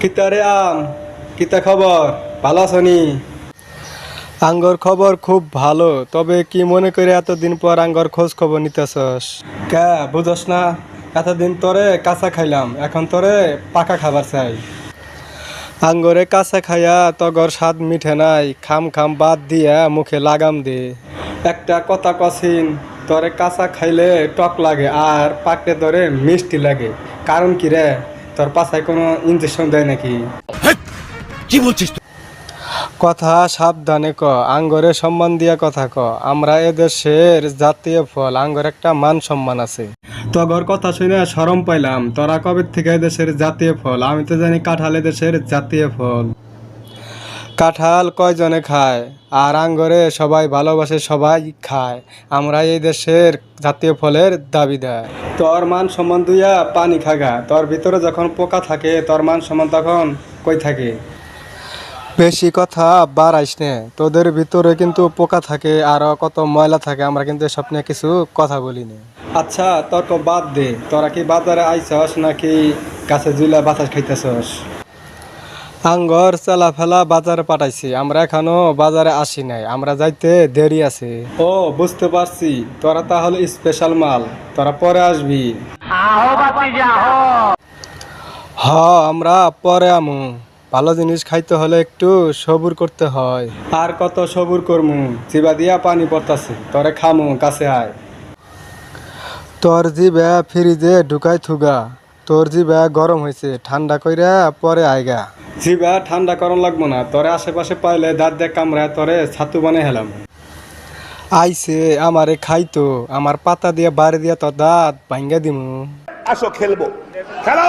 কিতারে আম? কিতা খবর? ভালো আছনি আঙ্গর খবর খুব ভালো তবে কি মনে করে এতদিন পর আঙ্গর খোঁজ খবর নিতেছস? কে বুঝস না। এতদিন তোরে কাঁচা খাইলাম এখন তোরে পাকা খাবার চাই। আঙ্গরে কাঁচা খাইয়া তগর স্বাদ মিঠে নাই খাম খাম বাদ দিয়া মুখে লাগাম দে। একটা কথা কছিন তোরে কাঁচা খাইলে টক লাগে আর পাকলে ধরে মিষ্টি লাগে। কারণ কি রে? তোর পাশায় কোনো ইঞ্জেকশন দেয় নাকি? কি বলছিস কথা সাবধানে ক আঙ্গরে সম্মান দিয়া কথা ক। আমরা এদেশের জাতীয় ফল আঙ্গর একটা মান সম্মান আছে। তগর কথা শুনে সরম পাইলাম। তোরা কবে থেকে এদেশের জাতীয় ফল? আমি তো জানি কাঁঠাল এদেশের জাতীয় ফল। কাঁঠাল কয়জনে খায়? আর আঙ্গরে সবাই ভালোবাসে, সবাই খায়। আমরা এই দেশের জাতীয় ফলের দাবি দেয়। তোর মান সম্মান দুইয়া পানি খাগা। তোর ভিতরে যখন পোকা থাকে, তোর মান সম্মান তখন কই থাকে? বেশি কথা বাড়াইস নে। তোদের ভিতরে কিন্তু পোকা থাকে, আর কত ময়লা থাকে, আমরা কিন্তু এসব নিয়ে কিছু কথা বলি না। আচ্ছা তর্ক বাদ দে। তোরা কি বাজারে আইছস নাকি গাছে জুলা বাতাস খাইতেছস? আঙ্গর চালা ফেলা বাজারে পাঠাইছি। আমরা এখনও বাজারে আসি নাই। আমরা যাইতে দেরি আছে। ও বুঝতে পারছি। তোরা তাহলে স্পেশাল মাল। তোরা পরে আসবি। হ আমরা পরে আমু। ভালো জিনিস খাইতে হলে একটু সবুর করতে হয়। আর কত সবুর করমু? চিবা দিয়া পানি পড়তাছে। তোরে খামু কাছে আয়। তোর জিবে ফ্রিজে ঢুকাই থুগা। তোর জিবে গরম হয়েছে ঠান্ডা কইরা পরে আইগা। জিবা ঠান্ডা করন লাগবো না। তোরে আশেপাশে পাইলে দাঁত দিয়ে কামড়ায় তোরে ছাতু বানিয়ে হেলাম। আইসে আমারে খাইতো। আমার পাতা দিয়ে বাড়ি দিয়ে তোর দাঁত ভাঙ্গা দিমু। আসো, খেলব। খেলো